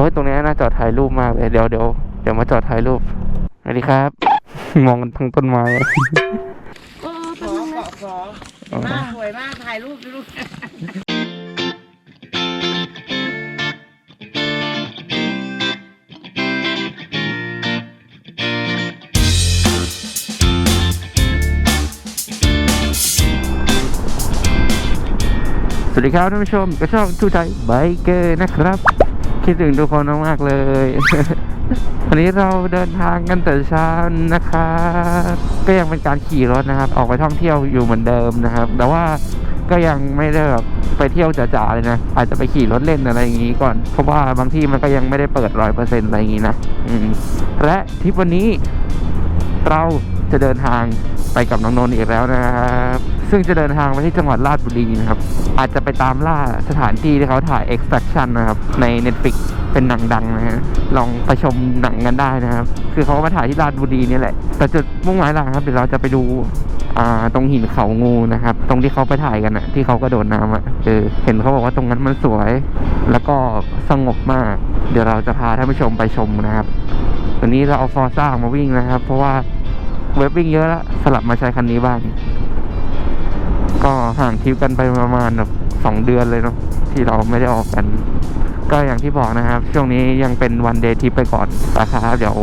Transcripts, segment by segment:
อ้ยตรงนี้น่าจอดถ่ายรูปมากเลยเดี๋ยวเดี๋ยวเดี๋ยวมาจอดถ่ายรูปสวัสดีครับ มองกันทั้งต้นไม้อะเออขเป็นอยังไงเกาะขอเห็นมากสวยมากถ่ายรูปดูลูกสวัสดีครับท่านผู้ชมก็ชอบทูไทยไบเกอร์นะครับ คิดถึงทุกคนมากๆเลย วันนี้เราเดินทางกันแต่เช้านะครับก็ยังเป็นการขี่รถนะครับ ออกไปท่องเที่ยวอยู่เหมือนเดิมนะครับ แต่ว่าก็ยังไม่ได้แบบไปเที่ยวจ๋าๆเลยนะ อาจจะไปขี่รถเล่นอะไรอย่างนี้ก่อน เพราะว่าบางที่มันก็ยังไม่ได้เปิดร้อยเปอร์เซ็นต์อะไรอย่างนี้นะและทริปวันนี้เราจะเดินทางไปกับน้องนนท์อีกแล้วนะครับ ซึ่งจะเดินทางไปที่จังหวัดราชบุรีนะครับ อาจจะไปตามล่าสถานที่ที่เขาถ่าย extraction นะครับ ใน Netflix เป็นหนังดังนะฮะ ลองไปชมหนังกันได้นะครับ คือเขามาถ่ายที่ราชบุรีนี่แหละ แต่จุดมุ่งหมายหลักครับ เดี๋ยวเราจะไปดูตรงหินเขางูนะครับ ตรงที่เขาไปถ่ายกันอะที่เขากระโดดน้ำอะเออเห็นเขาบอกว่าตรงนั้นมันสวย แล้วก็สงบมาก เดี๋ยวเราจะพาท่านผู้ชมไปชมนะครับวันนี้เราเอาฟอร์ซ่ามาวิ่งนะครับ เพราะว่าเว็บวิ่งเยอะแล้วสลับมาใช้คันนี้บ้าง ก็ห่างทริปกันไปประมาณแบบสองเดือนเลยเนาะที่เราไม่ได้ออกกัน ก็อย่างที่บอกนะครับ ช่วงนี้ยังเป็นวันเดย์ทิปไปก่อนนะครับเดี๋ยว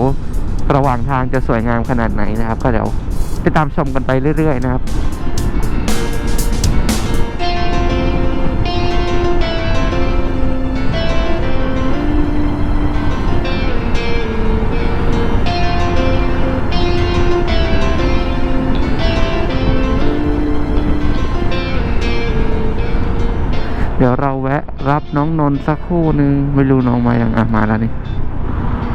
ระหว่างทางจะสวยงามขนาดไหนนะครับ ก็เดี๋ยวไปตามชมกันไปเรื่อยๆนะครับ เดี๋ยวเราแวะรับน้องนนท์สักคู่หนึ่งไม่รู้น้องมาอย่างอะมาแล้วนี่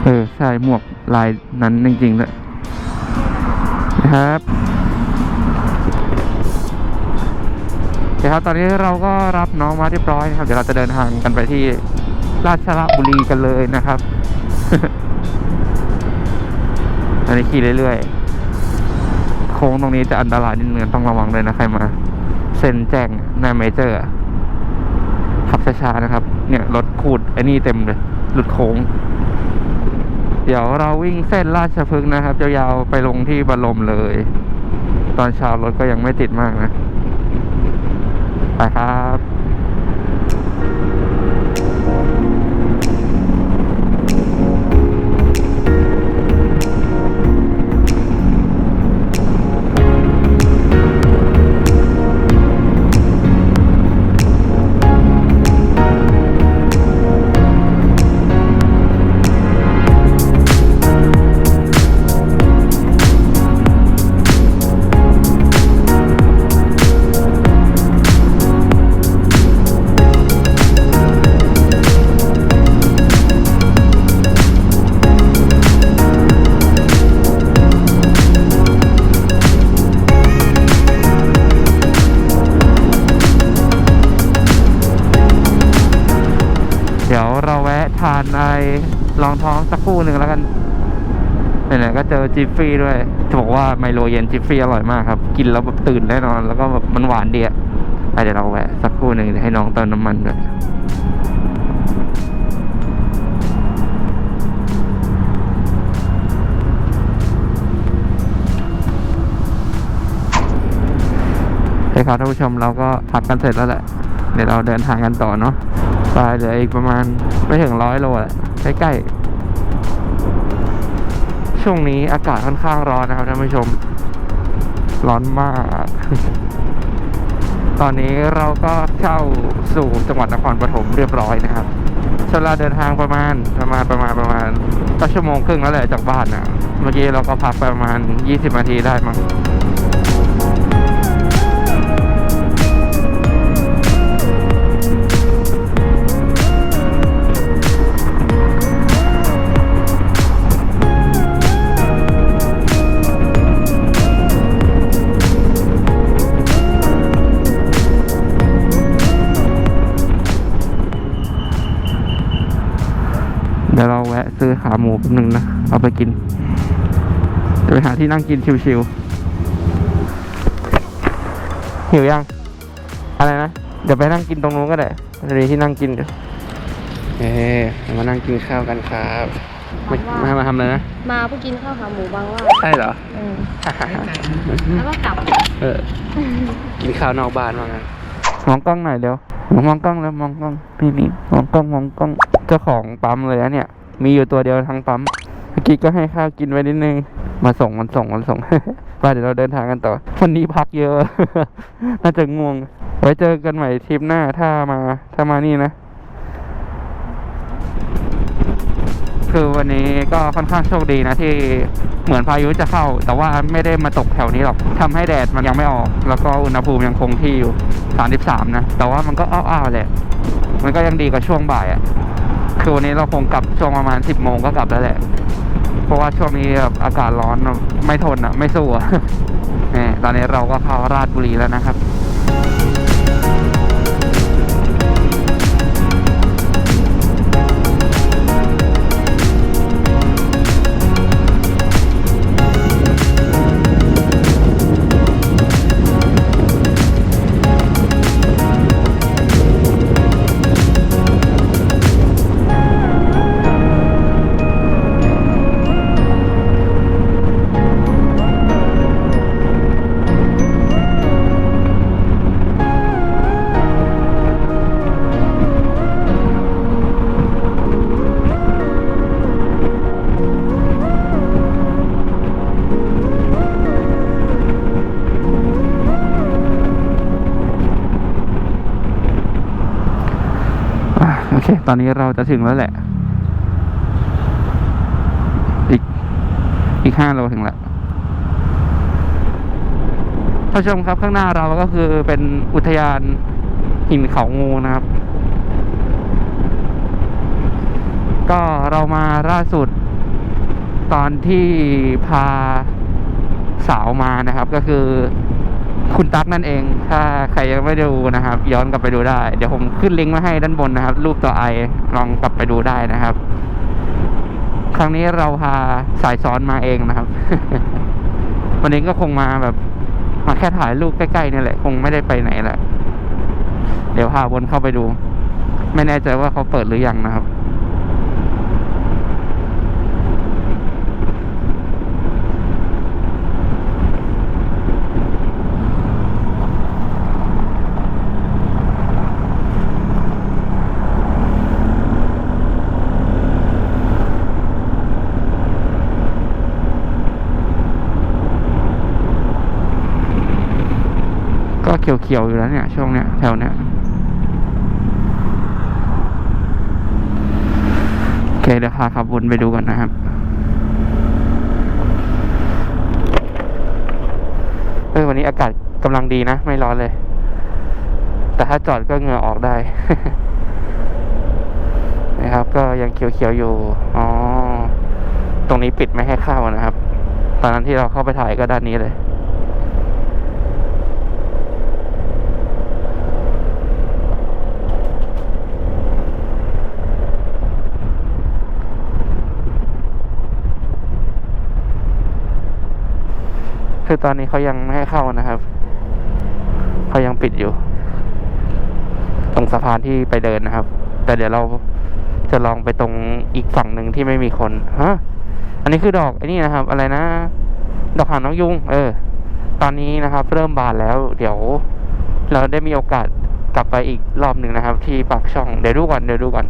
เออใช่หมวกลายนั้นจริงๆเลยนะครับเดี๋ยวครับตอนนี้เราก็รับน้องมาเรียบร้อยนะครับ เดี๋ยวเราจะเดินทางกันไปที่ราชบุรีกันเลยนะครับอันนี้ขี่เรื่อยๆโค้งตรงนี้จะอันตรายนิดนึงต้องระวังเลยนะใครมา เส้นแจ้งหน้าเมเจอร์ ขับช้าๆนะครับ เนี่ยรถขูดไอ้นี่เต็มเลย หลุดโค้ง เดี๋ยวเราวิ่งเส้นราชพฤกษ์นะครับยาวๆไปลงที่บรมเลย ตอนเช้ารถก็ยังไม่ติดมากนะ ไปครับ ลองท้องสักคู่หนึ่งแล้วกันไหนๆก็เจอจิฟฟี่ด้วยจะบอกว่าไมโลเย็นจิฟฟี่อร่อยมากครับ กินแล้วแบบตื่นแน่นอน แล้วก็แบบมันหวานดีอะเดี๋ยวเราแวะสักคู่หนึ่งให้น้องเติมน้ำมันด้วยโอเคครับท่านผู้ชมเราก็พักกันเสร็จแล้วแหละ เดี๋ยวเราเดินทางกันต่อเนาะ เหลืออีกประมาณไม่ถึงร้อยโลแหละใกล้ๆช่วงนี้อากาศค่อนข้างร้อนนะครับท่านผู้ชม ร้อนมาก ตอนนี้เราก็เข้าสู่จังหวัดนครปฐมเรียบร้อยนะครับใช้เวลาเดินทางประมาณประมาณประมาณประมาณก็ชั่วโมงครึ่งแล้วแหละจากบ้านนะเมื่อกี้เราก็พักปประมาณ 20นาทีได้มั้ง ดี๋ยวเราแวะซื้อขาหมูแป๊บนึงนะ เอาไปกิน จะไปหาที่นั่งกินชิวๆหิวยัง อะไรนะ เดี๋ยวไปนั่งกินตรงนู้นก็ได้จะมีที่นั่งกินอยู่เอ๊มานั่งกินข้าวกันครับมาบางว่ามามาทำอะไรนะ มาเพื่อกินข้าวขาหมูบางว่าใช่เหรอเออแล้วก็กลับ เออ กินข้าวนอกบ้านว่างั้นมองกล้องหน่อยเดี๋ยว มองกล้องแล้วมองกล้องนี่นี่มองกล้องมองกล้องเจ้าของปั๊มเลยนะเนี่ย มีอยู่ตัวเดียวทั้งปั๊มเมื่อกี้ก็ให้ข้าวกินไว้นิดนึงมาส่งมันส่งมันส่งไปเดี๋ยวเราเดินทางกันต่อวันนี้พักเยอะ น่าจะง่วง ไว้เจอกันใหม่ทริปหน้าถ้ามาถ้ามานี่นะ คือวันนี้ก็ค่อนข้างโชคดีนะที่เหมือนพายุจะเข้า แต่ว่าไม่ได้มาตกแถวนี้หรอกทำให้แดดมันยังไม่ออก แล้วก็อุณหภูมิยังคงที่อยู่ 33 นะ แต่ว่ามันก็อ้าวๆแหละ มันก็ยังดีกว่าช่วงบ่ายอะ่ะคือวันนี้เราคงกลับช่วงประมาณ 10 โมงก็กลับแล้วแหละ เพราะว่าช่วงนี้อากาศร้อนไม่ทนอะ ไม่สู้อะนี่ตอนนี้เราก็เข้าราชบุรีแล้วนะครับ โอเค ตอนนี้เราจะถึงแล้วแหละ อีก อีกห้าโลถึงแล้วท่านผู้ชมครับข้างหน้าเราก็คือเป็นอุทยานหินเขางูนะครับ ก็เรามาล่าสุด ตอนที่พาสาวมานะครับ ก็คือ คุณตั๊กนั่นเอง ถ้าใครยังไม่ได้ดูนะครับ ย้อนกลับไปดูได้ เดี๋ยวผมขึ้นลิงก์มาให้ด้านบนนะครับ รูปตัวไอลองกลับไปดูได้นะครับ ครั้งนี้เราพาสายซ้อนมาเองนะครับ วันนี้ก็คงมาแบบ มาแค่ถ่ายรูปใกล้ๆนี่แหละ คงไม่ได้ไปไหนแหละ เดี๋ยวพาวนเข้าไปดู ไม่แน่ใจว่าเขาเปิดหรือยังนะครับ ขียวๆอยู่แล้วเนี่ย ช่วงเนี้ยแถวเนี้ยโอเคเดี๋ยวพาขับวนไปดูกันนะครับเออวันนี้อากาศกำลังดีนะ ไม่ร้อนเลย แต่ถ้าจอดก็เหงื่อออกได้นะครับ ก็ยังเขียวๆอยู่อ๋อตรงนี้ปิดไม่ให้เข้านะครับ ตอนนั้นที่เราเข้าไปถ่ายก็ด้านนี้เลย คือตอนนี้เขายังไม่ให้เข้านะครับ เขายังปิดอยู่ ตรงสะพานที่ไปเดินนะครับ แต่เดี๋ยวเราจะลองไปตรงอีกฝั่งหนึ่งที่ไม่มีคนฮะอันนี้คือดอกไอ้นี่นะครับ อะไรนะ ดอกหางนกยุง เออ ตอนนี้นะครับ เริ่มบานแล้ว เดี๋ยว เราได้มีโอกาสกลับไปอีกรอบหนึ่งนะครับ ที่ปากช่องเดี๋ยวดูก่อนเดี๋ยวดูก่อน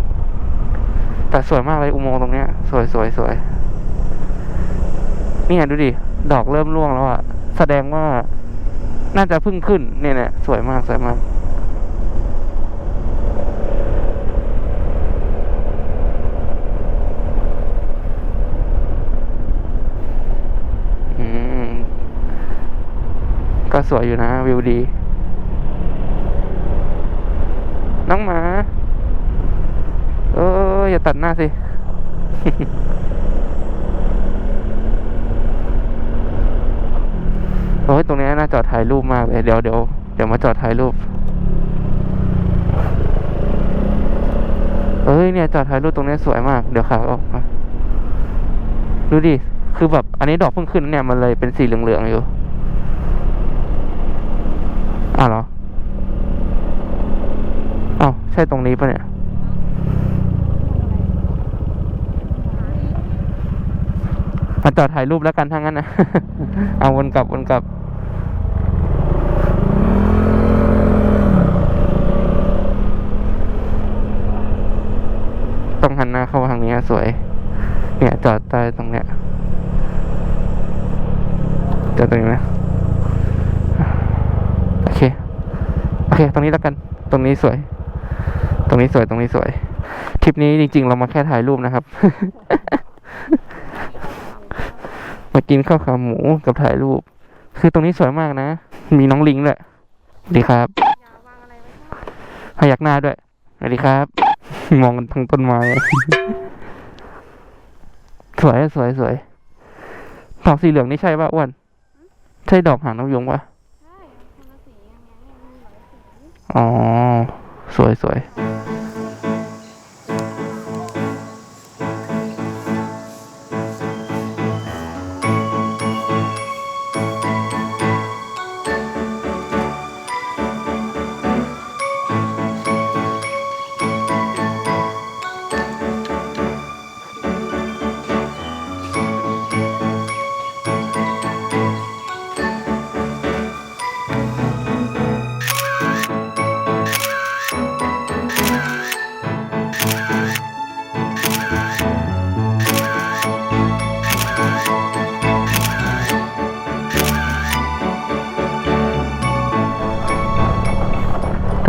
แต่สวยมากเลยอุโมงค์ตรงเนี้ย สวยสวยสวยนี่ยดูดิ ดอกเริ่มร่วงแล้วอะแสดงว่าน่าจะพิ่งขึ้นเนี่ยเนี่ยสวยมากสวยมากอืมก็สวยอยู่นะ วิวดี น้องหมา เอออย่าตัดหน้าสิ อ้ยตรงนี้น่าจอดถ่ายรูปมากเลยเดี๋ยวเดี๋ยวเดี๋ยวมาจอดถ่ายรูปเฮ้ยเนี่ยจอดถ่ายรูปตรงนี้สวยมาก เดี๋ยวขับออกมาดูดิ คือแบบอันนี้ดอกเพิ่งขึ้นเนี่ยมันเลยเป็นสีเหลืองๆอยู่อ้าวเหรออ๋อใช่ตรงนี้ปะเนี่ยมาจอดถ่ายรูปแล้วกันทั้งนั้นนะ เอาวนกลับวนกลับ ต้องหันหน้าเข้าทางนี้สวย เนี่ยจอดใต้ตรงเนี้ยจอดตรงนี้นะโอเคโอเคตรงนี้แล้วกัน ตรงนี้สวย ตรงนี้สวยตรงนี้สวยทริปนี้จริง ๆ เรามาแค่ถ่ายรูปนะครับ มากินข้าวขาหมูกับถ่ายรูป คือตรงนี้สวยมากนะ มีน้องลิงด้วยสวัสดีครับพยักหน้าด้วยสวัสดีครับ มองกันทั้งต้นไม้ สวยสวยสวยดอกสีเหลืองนี่ใช่ป่ะอ้วนใช่ดอกหางนกยุงป่ะใช่คนละสีอย่างเงี้ยมันหลายสีอ๋อ สวยสวย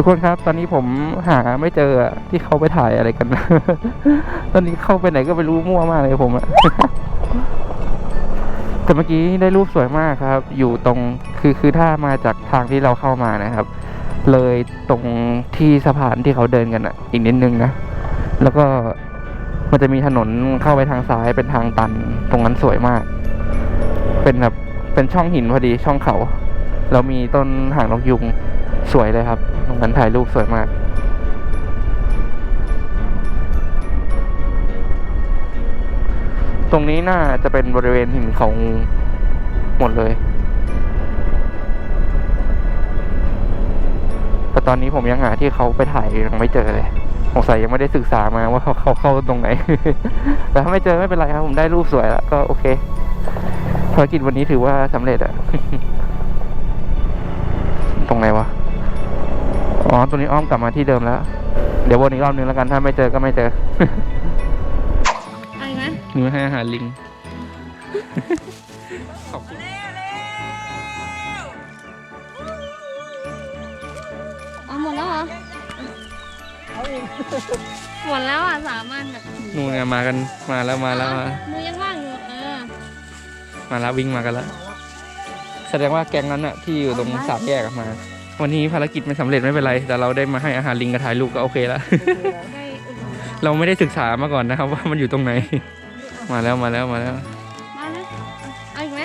ทุกคนครับ ตอนนี้ผมหาไม่เจอที่เขาไปถ่ายอะไรกัน ตอนนี้เข้าไปไหนก็ไม่รู้มั่วมากเลยผมอะแต่เมื่อกี้ได้รูปสวยมากครับ อยู่ตรงคือคือถ้ามาจากทางที่เราเข้ามานะครับ เลยตรงที่สะพานที่เขาเดินกันอะอีกนิดนึงนะ แล้วก็มันจะมีถนนเข้าไปทางซ้ายเป็นทางตัน ตรงนั้นสวยมาก เป็นแบบเป็นช่องหินพอดีช่องเขาแล้วมีต้นหางนกยุง สวยเลยครับ ตรงนั้นถ่ายรูปสวยมาก ตรงนี้น่าจะเป็นบริเวณหินเขางูหมดเลยแต่ตอนนี้ผมยังหาที่เขาไปถ่ายยังไม่เจอเลยสงสัยยังไม่ได้ศึกษามาว่าเขาเขาเข้าตรงไหน แต่ถ้าไม่เจอไม่เป็นไรครับผมได้รูปสวยแล้วก็โอเคภารกิจวันนี้ถือว่าสำเร็จอะตรงไหนวะ อ๋อ ตัวนี้อ้อมกลับมาที่เดิมแล้ว เดี๋ยววนอีกรอบนึงแล้วกัน ถ้าไม่เจอก็ไม่เจออะไรนะหนูให้อาหารลิง ขอบคุณอ๋อหมดแล้วเหรอหมดแล้วอะสามอันอะหนูเนี่ยมากัน มาแล้วมาแล้วมามือยังว่างอยู่เออ มาแล้ววิ่งมากันแล้ว แสดงว่าแก๊งนั้นอะที่อยู่ตรงสามแยกอะมา วันนี้ภารกิจไม่สำเร็จไม่เป็นไร แต่เราได้มาให้อาหารลิงกับถ่ายรูปก็โอเคแล้ว ได้อุ่นเราไม่ได้ศึกษามาก่อนนะครับ ว่ามันอยู่ตรงไหน มาแล้วมาแล้วมาแล้ว มาเลยเอาอีกไหม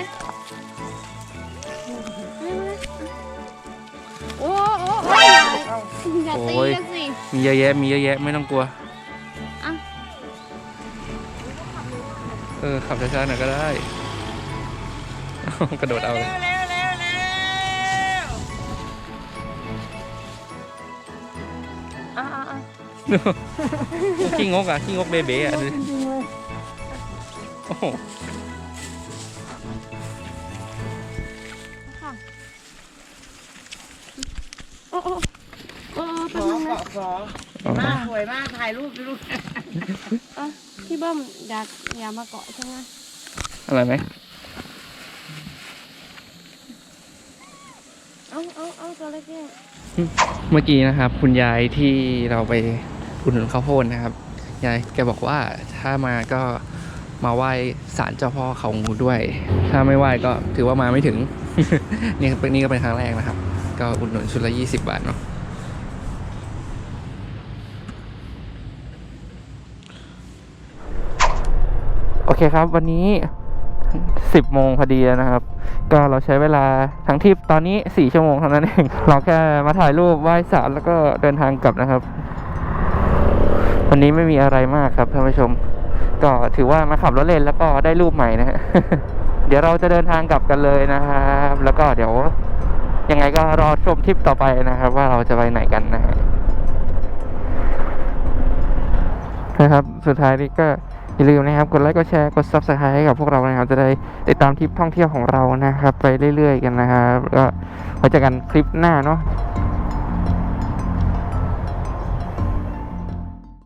เอาไหมโอ้โอ้โอ้ยอย่าตีกันสิ มีเยอะแยะมีเยอะแยะไม่ต้องกลัวอะ เออขับช้าๆหน่อยก็ได้ กระโดดเอาเลย ขี้งกอะขี้งกเบเบ้อะดูดิโอ้โหค่ะโอ้โอ้โอ้ขแป๊บอนึงขนะอขอมากสวยมากถ่ายรูปดูลูกอะพี่เบิ้มอยากอยากมาเกาะใช่ไหมอะไรไหมเอาเอาเอาตัวเล็กเนี่ยเมื่อกี้นะครับ คุณยายที่เราไป อุดหนุนข้าวโพดนะครับยายแกบอกว่าถ้ามาก็มาไหว้ศาลเจ้าพ่อเขางูด้วย ถ้าไม่ไหว้ก็ถือว่ามาไม่ถึง นี่เป็นนี่ก็เป็นครั้งแรกนะครับ ก็อุดหนุนชุดละยี่สิบบาทเนาะโอเคครับ วันนี้สิบโมงพอดีแล้วนะครับ ก็เราใช้เวลาทั้งทริปตอนนี้สี่ชั่วโมงเท่านั้นเอง เราแค่มาถ่ายรูปไหว้ศาลแล้วก็เดินทางกลับนะครับ วันนี้ไม่มีอะไรมากครับท่านผู้ชม ก็ถือว่ามาขับรถเล่นแล้วก็ได้รูปใหม่นะฮะเดี๋ยวเราจะเดินทางกลับกันเลยนะครับ แล้วก็เดี๋ยวยังไงก็รอชมทริปต่อไปนะครับ ว่าเราจะไปไหนกันนะฮะนะครับ สุดท้ายนี้ก็อย่าลืมนะครับ กดไลค์ กดแชร์ กด subscribe ให้กับพวกเรานะครับ จะได้ติดตามทริปท่องเที่ยวของเรานะครับ ไปเรื่อยๆกันนะครับ ก็ไว้เจอกันคลิปหน้าเนาะ